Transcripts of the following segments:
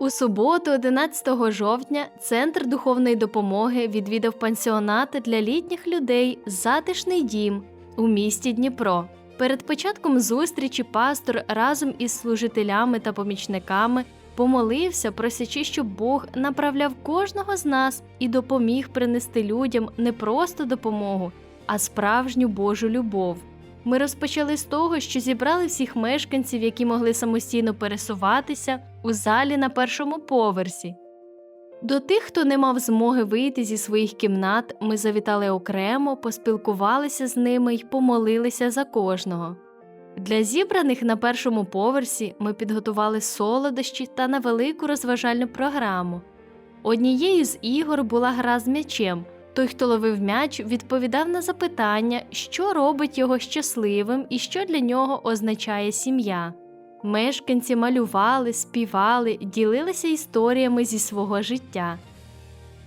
У суботу, 11 жовтня, Центр духовної допомоги відвідав пансіонати для літніх людей Затишний дім у місті Дніпро. Перед початком зустрічі пастор разом із служителями та помічниками помолився, просячи, щоб Бог направляв кожного з нас і допоміг принести людям не просто допомогу, а справжню Божу любов. Ми розпочали з того, що зібрали всіх мешканців, які могли самостійно пересуватися, у залі на першому поверсі. До тих, хто не мав змоги вийти зі своїх кімнат, ми завітали окремо, поспілкувалися з ними й помолилися за кожного. Для зібраних на першому поверсі ми підготували солодощі та невелику розважальну програму. Однією з ігор була гра з м'ячем. Той, хто ловив м'яч, відповідав на запитання, що робить його щасливим і що для нього означає сім'я. Мешканці малювали, співали, ділилися історіями зі свого життя.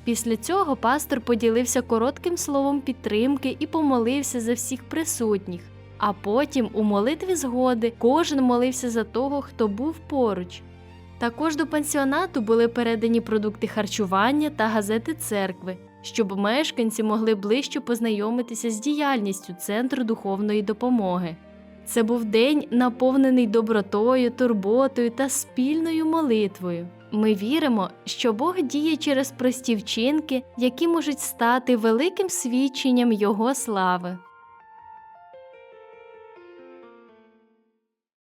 Після цього пастор поділився коротким словом підтримки і помолився за всіх присутніх. А потім, у молитві згоди, кожен молився за того, хто був поруч. Також до пансіонату були передані продукти харчування та газети церкви, щоб мешканці могли ближче познайомитися з діяльністю Центру духовної допомоги. Це був день, наповнений добротою, турботою та спільною молитвою. Ми віримо, що Бог діє через прості вчинки, які можуть стати великим свідченням Його слави.